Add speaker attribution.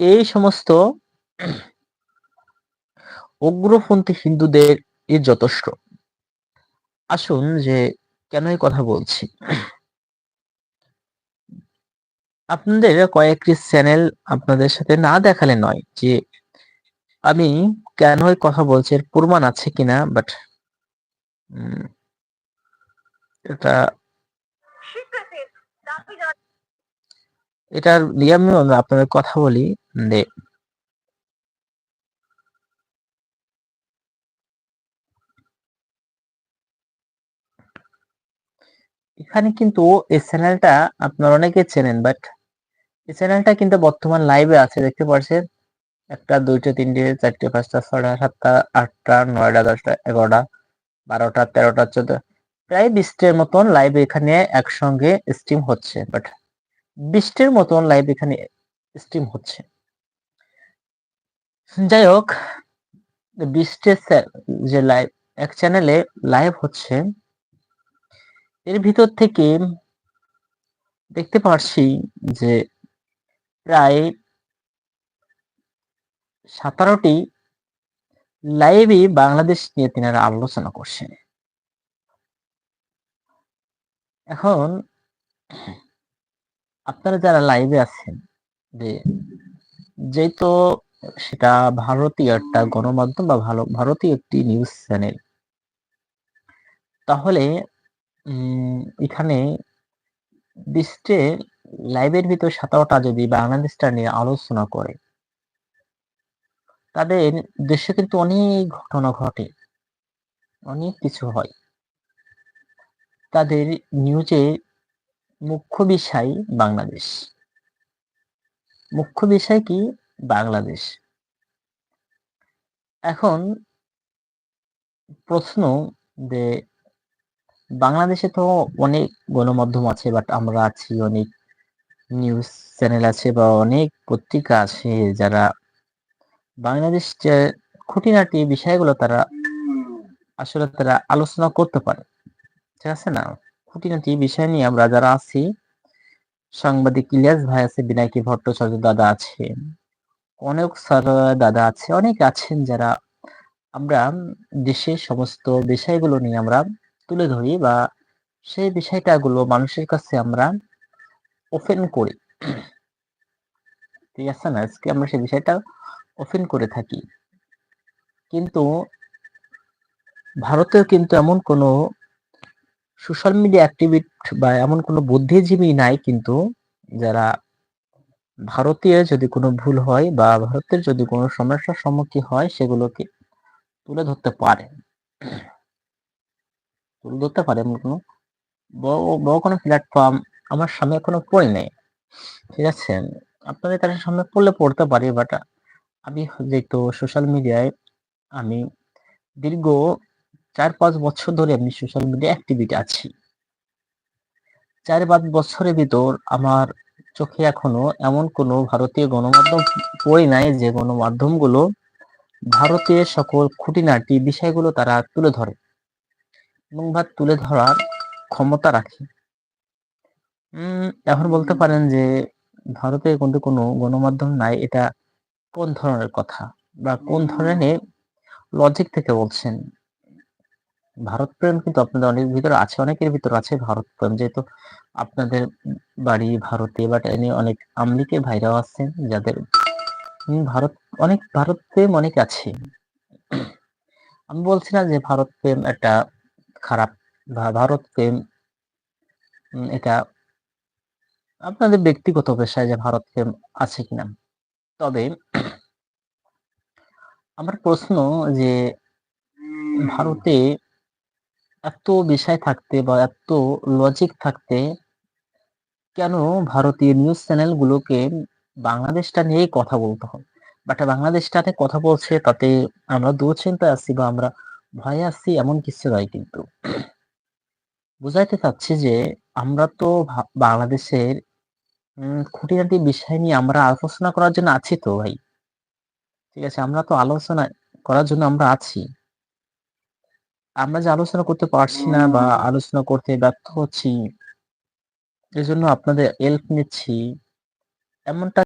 Speaker 1: এই সমস্ত উগ্রপন্থী হিন্দুদের এ যথেষ্ট। আসুন যে কেন এই কথা বলছি। আপনাদের কয়েকটি চ্যানেল আপনাদের সাথে না দেখালে নয় যে আমি কেন এই কথা বলছি, এর প্রমাণ আছে কিনা, বাট এটা এটার নিয়ম আপনাদের কথা বলি, যে এখানে কিন্তু এই চ্যানেলটা আপনার অনেকে চেনেন বাট এই চ্যানেলটা কিন্তু বর্তমান লাইভে আছে, দেখতে পাচ্ছেন একটা, দুইটা, তিনটে, চারটে, পাঁচটা ছটা সাতটা, আটটা, নয়টা, দশটা, এগারোটা, বারোটা, তেরোটা চোদ্দ প্রায় বিশটের মতন লাইভে এখানে একসঙ্গে স্ট্রিম হচ্ছে বাট বিশটের মতন লাইভ এখানে স্ট্রিম হচ্ছে। যাই হোক বিশটের যে লাইভ এক চ্যানেলে লাইভ হচ্ছে, এর ভিতর থেকে দেখতে পারছি যে প্রায় সতেরোটি লাইভই বাংলাদেশ নিয়ে তিনারা আলোচনা করছেন। এখন আপনারা যারা লাইভে আছেন, যে যেহেতু সেটা ভারতীয় একটা গণমাধ্যম বা ভালো, ভারতীয় একটি নিউজ চ্যানেল তাহলে এখানে বিশ্বে লাইভের ভিতর সতেরোটা যদি বাংলাদেশটা নিয়ে আলোচনা করে, তাদের দেশে কিন্তু অনেক ঘটনা ঘটে, অনেক কিছু হয়। তাদের নিউজে মুখ্য বিষয় বাংলাদেশ। মুখ্য বিষয় কি? বাংলাদেশ। এখন প্রশ্ন যে বাংলাদেশে তো অনেক গণমাধ্যম আছে বাট আমরা আছি, অনেক নিউজ চ্যানেল আছে বা অনেক পত্রিকা আছে যারা বাংলাদেশ যে খুঁটিনাটি বিষয়গুলো তারা আসলে তারা আলোচনা করতে পারে। ঠিক আছে না? খুঁটিনাটি বিষয় নিয়ে আমরা যারা আছি, সাংবাদিক ইলিয়াস ভাই আছে, বিনায়কি ভট্টাচার্য দাদা আছে, অনেক স্যার দাদা আছে, অনেক আছেন যারা আমরা দেশের সমস্ত বিষয়গুলো নিয়ে আমরা তুলে ধরি বা সেই বিষয়টাগুলো মানুষের কাছে আমরা ওপেন করি। ঠিক আছে না? আজকে আমরা সেই বিষয়টা ওপেন করে থাকি। কিন্তু ভারতের কিন্তু এমন কোনো সোশ্যাল মিডিয়া অ্যাক্টিভিট বা এমন কোনো বুদ্ধিজীবী নাই কিন্তু যারা ভারতীয় যদি কোনো ভুল হয় বা ভারতের যদি কোনো সমস্যার সম্মুখীন হয় সেগুলোকে তুলে ধরতে পারে। তুলে ধরতে পারে এমন কোনো বড় বড় কোনো প্ল্যাটফর্ম আমার সামনে এখনও পড়ে নেই। ঠিক আছে? আপনাদের কাছে সামনে পড়লে পড়তে পারি বাট আমি যেহেতু সোশ্যাল মিডিয়ায় আমি দীর্ঘ চার পাঁচ বছর ধরে আমি সোশ্যাল মিডিয়া অ্যাক্টিভিটি আছি। চার পাঁচ বছরের ভিতর আমার চোখে এখনও এমন কোনো ভারতীয় গণমাধ্যম পড়ি নাই যে গণমাধ্যমগুলো ভারতীয় সকল খুঁটিনাটি বিষয়গুলো তারা তুলে ধরে এবং বা তুলে ধরার ক্ষমতা রাখে। এখন বলতে পারেন যে ভারতে কিন্তু কোনো গণমাধ্যম নাই, এটা কোন ধরনের কথা বা কোন ধরনের লজিক থেকে বলছেন? ভারত প্রেম কিন্তু আপনাদের অনেক ভিতরে আছে, অনেকের ভিতরে আছে ভারত প্রেম। যেহেতু আপনাদের বাড়ি ভারতে বাট এনে অনেক আমলিকে ভাইরাও আছেন যাদের ভারত, অনেক ভারত প্রেম অনেক আছে। আমি বলছি না যে ভারত প্রেম একটা খারাপ ভারত প্রেম এটা আপনাদের ব্যক্তিগত পেশায় যে ভারত প্রেম আছে কিনা। তবে আমার প্রশ্ন যে ভারতে এত বিষয় থাকতে বা এত লজিক থাকতে কেন ভারতীয় নিউজ চ্যানেলগুলোকে বাংলাদেশটা নিয়েই কথা বলতে হয়? বাট বাংলাদেশটাতে কথা বলছে, তাতে আমরা দুশ্চিন্তায় আছি বা আমরা ভয়ে আছি এমন কিছু নয় কিন্তু। বুঝাইতে চাচ্ছি যে আমরা তো বাংলাদেশের খুঁটিনাটি বিষয় নিয়ে আমরা আলোচনা করার জন্য আছি তো ভাই। ঠিক আছে, আমরা তো আলোচনা করার জন্য আমরা আছি। আমরা যে আলোচনা করতে পারছি না বা আলোচনা করতে ব্যর্থ হচ্ছি, এজন্য আপনাদের হেল্প নিচ্ছি। এমনটা